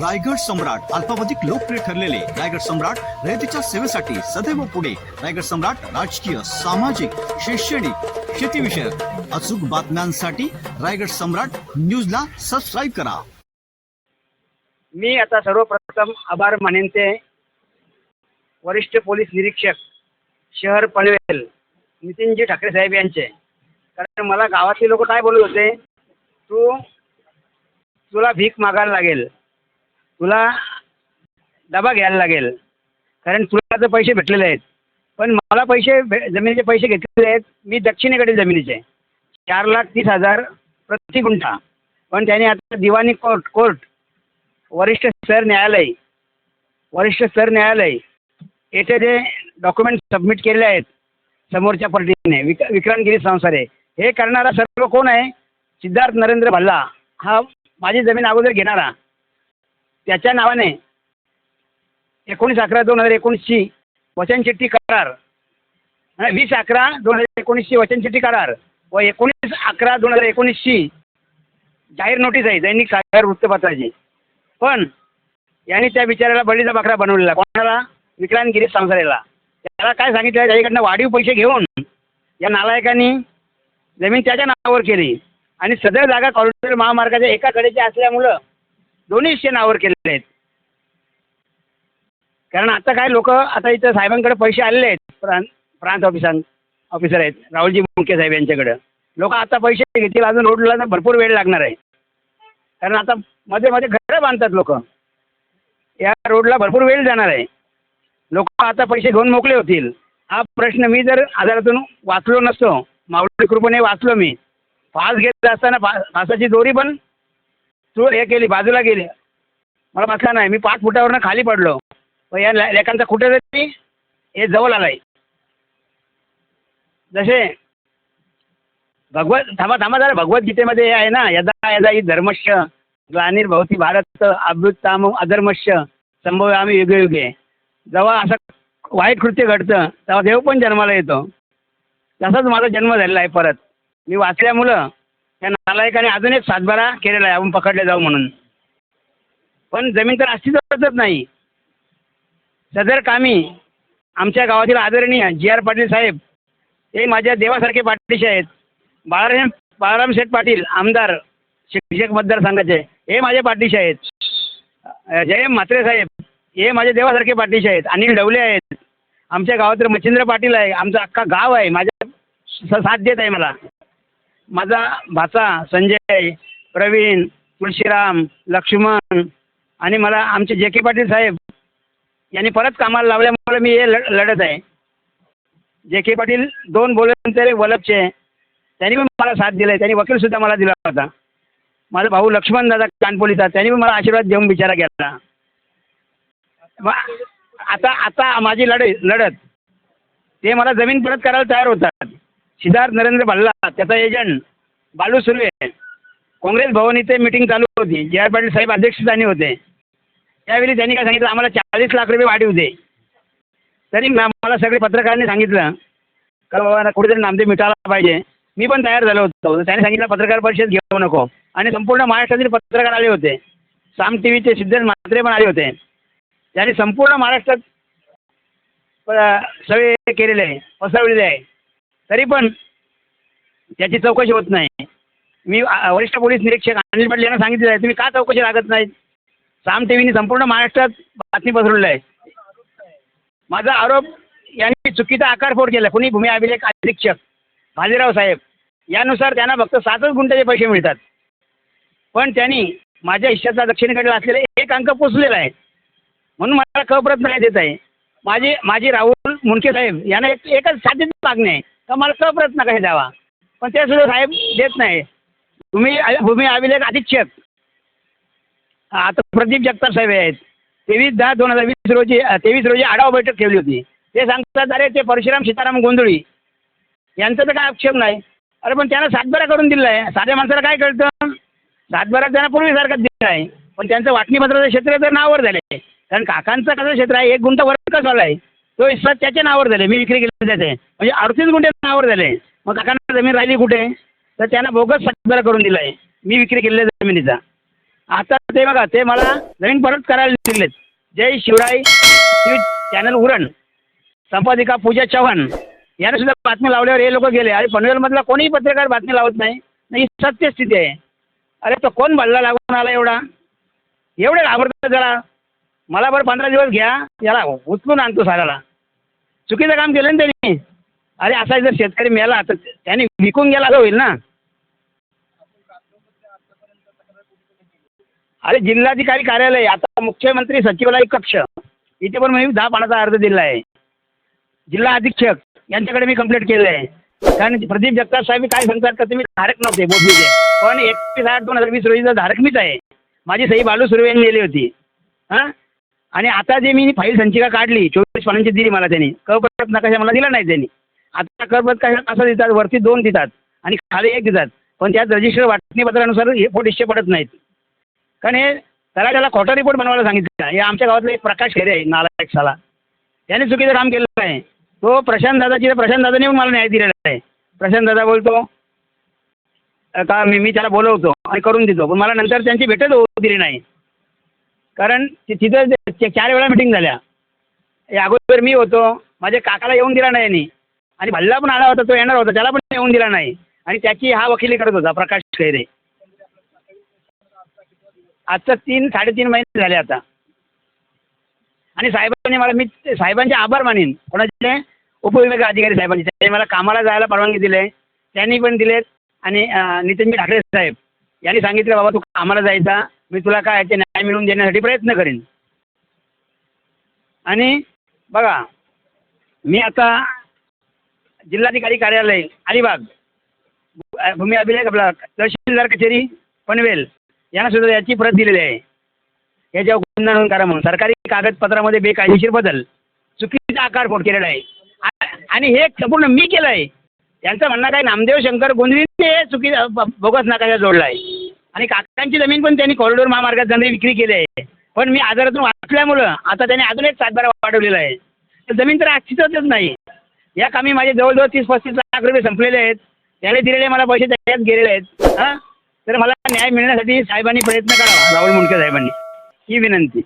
रायगड सम्राट अल्पावधिक लोकप्रिय ठरलेले रायगड सम्राट रयतेच्या सेवेसाठी सदैव पुढे. रायगड सम्राट राजकीय सामाजिक शैक्षणिक शेतीविषयक अचूक बातम्यांसाठी रायगड सम्राट न्यूजला सबस्क्राईब करा. मी आता सर्वप्रथम आभार मानेन ते वरिष्ठ पोलीस निरीक्षक शहर पनवेल नितीनजी ठाकरे साहेब यांचे. कारण मला गावातले लोक काय बोलत होते? तू तुला भीक मागायला लागेल. तुला डबा घ्यायला लागेल. कारण तुला तर पैसे भेटलेले आहेत. पण मला पैसे भे जमिनीचे पैसे घेतलेले आहेत. मी दक्षिणेकडील जमिनीचे. चार लाख तीस हजार प्रति गुंठा. पण त्याने आता दिवाणी कोर्ट कोर्ट वरिष्ठ सर न्यायालय वरिष्ठ सर न्यायालय येथे जे डॉक्युमेंट सबमिट केलेले आहेत समोरच्या पार्टीने विक विक्रांतगिरी संसारे हे करणारा सर्व कोण आहे? सिद्धार्थ नरेंद्र भल्ला. हा माझी जमीन अगोदर घेणारा. त्याच्या नावाने एकोणीस अकरा दोन हजार एकोणीसची वचनचिठ्ठी करार. म्हणजे वीस अकरा दोन हजार एकोणीसची वचनचिठ्ठी करार व एकोणीस अकरा दोन हजार एकोणीसची जाहीर नोटीस आहे दैनिक सागर वृत्तपत्राची. पण यांनी त्या बिचाऱ्याला बळीचा बकरा बनवलेला. कोणाला? विक्रांतगिरी संसारेला. त्याला काय सांगितलं? त्याच्याकडनं वाढीव पैसे घेऊन या नालायकांनी जमीन त्याच्या नावावर केली. आणि सदर जागा कॉरिडॉर महामार्गाच्या एका कडेची असल्यामुळं दोन्हीचे नावावर केलेले आहेत. कारण आता काय लोक आता इथं साहेबांकडे पैसे आलेले आहेत. प्रांत प्रांत ऑफिसां ऑफिसर आहेत. राहुलजी मुंडके साहेब यांच्याकडं. लोक आता पैसे घेतील अजून रोडला भरपूर वेळ लागणार आहे. कारण आता मध्ये मध्ये घरं बांधतात लोक. या रोडला भरपूर वेळ जाणार आहे. लोक आता पैसे घेऊन मोकळे होतील. हा प्रश्न मी जर आजारातून वाचलो नसतो माऊली कृपेने वाचलो मी. फास घेत असताना फा फासाची दोरी पण तू हे केली बाजूला गेली. मला बसला नाही मी पाच फुटावरनं खाली पडलो. पण या ले- कुठे कुठेतरी हे जवळ आलाय. जसे भगवत थांबा थांबा जरा भगवद्गीतेमध्ये हे आहे ना यदा यदा ही धर्मश्य ग्लानिर्भवती भारत अभ्युत्ताम अधर्मश्य संभव आम्ही युगे युगे. जेव्हा असं वाईट कृत्य घडतं तेव्हा देव पण जन्माला येतो. तसाच माझा जन्म झालेला आहे परत. मी वाचल्यामुळं त्या नालायकाने अजून एक सातबारा केलेला आहे. आपण पकडले जाऊ म्हणून. पण जमीन तर अस्तित्वातच नाही. सदर कामी आमच्या गावातील आदरणीय जी आर पाटील साहेब हे माझ्या देवासारखे पाठीशी आहेत. बाळाराम बाळाराम शेठ पाटील आमदार शिक्षक मतदारसंघाचे हे माझ्या पाठीशी आहेत. जय जयम म्हात्रे साहेब हे माझ्या देवासारखे पाठीशी आहेत. अनिल डवले आहेत. आमच्या गावातील मच्छिंद्र पाटील आहे. आमचं अख्खा गाव आहे. माझ्या साथ देत आहे मला. माझा भाचा संजय प्रवीण तुळशीराम लक्ष्मण आणि मला आमचे जे के पाटील साहेब यांनी परत कामाला लावल्यामुळे मी हे लढ लढत आहे. जे के पाटील दोन बोलनंतर वलपचे त्यांनी पण मला साथ दिला आहे त्यांनी वकीलसुद्धा मला दिला होता. माझा भाऊ लक्ष्मण दादा कानपोलीचा त्यांनी पण मला आशीर्वाद देऊन बिचारा केला मग आता आता माझी लढाई लढत ते मला जमीन परत करायला तयार होतात. सिद्धार्थ नरेंद्र भल्ला त्याचा एजंट बालू सुर्वे. काँग्रेस भवन इथे मिटिंग चालू होती. जे आर पाटील साहेब अध्यक्षस्थानी होते. त्यावेळी त्यांनी काय सांगितलं? आम्हाला चाळीस लाख रुपये वाढीव दे. तरी म- मला सगळे पत्रकारांनी सांगितलं का बाबा कुठेतरी नामदेव मिटायला पाहिजे. मी पण तयार झालो होतो. त्याने सांगितलं पत्रकार परिषद घेऊ नको. आणि संपूर्ण महाराष्ट्रातील पत्रकार आले होते. साम टी व्हीचे सिद्धार्थ म्हात्रे पण आले होते. त्यांनी संपूर्ण महाराष्ट्रात प- सगळे केलेले आहे पसरवलेले आहे. तरी पण त्याची चौकशी होत नाही. मी वरिष्ठ पोलीस निरीक्षक अनिल पाटील यांना सांगितलेलं आहे तुम्ही का चौकशी लागत नाहीत? साम टी व्हीने संपूर्ण महाराष्ट्रात बातमी पसरवलेलं आहे. माझा आरोप यांनी चुकीचा आकारफोड केला. कुणी भूमी अभिलेख अधीक्षक भाजीराव साहेब यानुसार त्यांना फक्त सातच गुंठ्याचे पैसे मिळतात. पण त्यांनी माझ्या हिश्श्याचा दक्षिणेकडे असलेला एक अंक पोचलेला आहे. म्हणून मला कप्रत नाही देत आहे. माझी माझे राहुल मुंडके साहेब यांना एक एकच साधीच मागणी आहे. का मला कप्रत नका द्यावा? पण ते सुद्धा साहेब देत नाही. भूमी भूमी अभिलेख अधीक्षक. आता प्रदीप जगताप साहेब आहेत. तेवीस दहा दोन हजार वीस रोजी तेवीस रोजी आढावा बैठक ठेवली होती. ते सांगतात अरे ते परशुराम सीताराम गोंधळी. यांचा तर काय आक्षेप नाही. अरे पण त्यांना सातबारा करून दिला आहे साध्या माणसाला काय कळतं? सातबारा त्यांना पूर्वीसारखाच दिला आहे. पण त्यांचं वाटणीपत्राचं क्षेत्र तर नावावर झालं आहे कारण काकांचं कसं क्षेत्र आहे? एक गुंठा वर्ग झाला आहे तो हिस्सा त्याच्या नावावर झाले. मी विक्री केली त्याचे. म्हणजे अडतीस गुंठे नावावर झाले. मग काकांना जमीन राहिली कुठे? तर त्यांना बोगस सातबारा करून दिला आहे मी विक्री केलेल्या जमिनीचा. आता ते बघा ते मला जमीन परत करायला दिलेत जय शिवराय न्यूज चॅनल उरण. संपादिका पूजा चव्हाण. याने सुद्धा बातमी लावल्यावर हे लोक गेले. अरे पनवेलमधला कोणीही पत्रकार बातमी लावत नाही. नाही सत्य स्थिती आहे. अरे तो कोण भल्ला लागून आला एवढा? एवढे घाबरतात जरा. मला बरं पंधरा दिवस घ्या. याला उचलून आणतो साराला चुकीचं काम केलं ना त्यांनी. अरे असा जर शेतकरी मेला तर त्याने विकून गेला असं होईल ना. अरे जिल्हाधिकारी कार्यालय आता मुख्यमंत्री सचिवालय कक्ष इथे पण मी दहा पानाचा अर्ज दिला आहे. जिल्हा अधीक्षक यांच्याकडे मी कंप्लेंट केलं आहे. कारण प्रदीप जगताप साहेब काय सांगतात का तुम्ही धारक नव्हते बोबलीचे पण एकतीस आठ दोन हजार वीस रोजीचा धारक मीच आहे. माझी सही बालू सुर्वे यांनी नेली होती. हां? आणि आता जे मी फाईल संचिका काढली चोवीस पानांची दिली मला त्यांनी. करपत्रक नकाशा मला दिला नाही त्यांनी. आता करपत्र कसं देतात वरती दोन देतात आणि खाली एक देतात पण त्यात रजिस्टर वाटणीपत्रानुसार हे फोट हिस्से पडत नाहीत. कारण हे तलाट्याला खोटा रिपोर्ट बनवायला सांगितलं हे आमच्या गावातला एक प्रकाश खेरे आहे नालायक साला त्याने चुकीचं काम केलेलं आहे. तो प्रशांत दादाची प्रशांत दादाने येऊन मला न्याय दिलेला आहे. प्रशांत दादा बोलतो का मी मी त्याला बोलवतो आणि करून देतो. पण मला नंतर त्यांची भेटच होऊ दिली नाही. कारण ति- तिथं चार वेळा मिटिंग झाल्या. या अगोदर मी होतो. माझ्या काकाला येऊन दिला नाही यांनी. आणि भल्ला पण आला होता तो येणार होता. त्याला पण येऊन दिला नाही. आणि त्याची हा वकिली करत होता प्रकाश खैरे. आत्ता तीन साडेतीन महिने झाले आता. आणि साहेबांनी मला मी साहेबांचे आभार मानेन. कोणाचे? उपविभाग अधिकारी साहेबांचे. त्यांनी मला कामाला जायला परवानगी दिली. आहे त्यांनी पण दिलेत. आणि नितीनजी ठाकरे साहेब. यांनी सांगितलं बाबा तू कामाला जायचा. मी तुला काय याचे न्याय मिळवून देण्यासाठी प्रयत्न करेन. आणि बघा मी आता जिल्हाधिकारी कार्यालय अलिबाग भूमी अभिलेख आपला तहसीलदार कचेरी पनवेल यांना सुद्धा याची प्रत दिलेली आहे. याच्यावर गुन्हा नोंद करा म्हणून. सरकारी कागदपत्रामध्ये बेकायदेशीर बदल चुकीचा आकार फोड केलेला आहे. आणि हे संपूर्ण मी केलं आहे त्यांचं म्हणणं काय नामदेव शंकर गोंधळीने हे चुकी बोगस नाकाशा जोडला आहे. आणि काकांची जमीन पण त्यांनी कॉरिडोर महामार्गात जाणारी विक्री केली आहे. पण मी आजारातून वाचल्यामुळं आता त्यांनी अजून एक सातबारा वाढवलेला आहे. तर जमीन तर अस्तित्वातच नाही. या कामी माझे जवळजवळ तीस पस्तीस लाख रुपये संपलेले आहेत. त्याने दिलेले मला पैसे त्याच्यात गेलेले आहेत. हां? तर मला न्याय मिळण्यासाठी साहेबांनी प्रयत्न करावा राहुल मुंडके साहेबांनी. ही विनंती.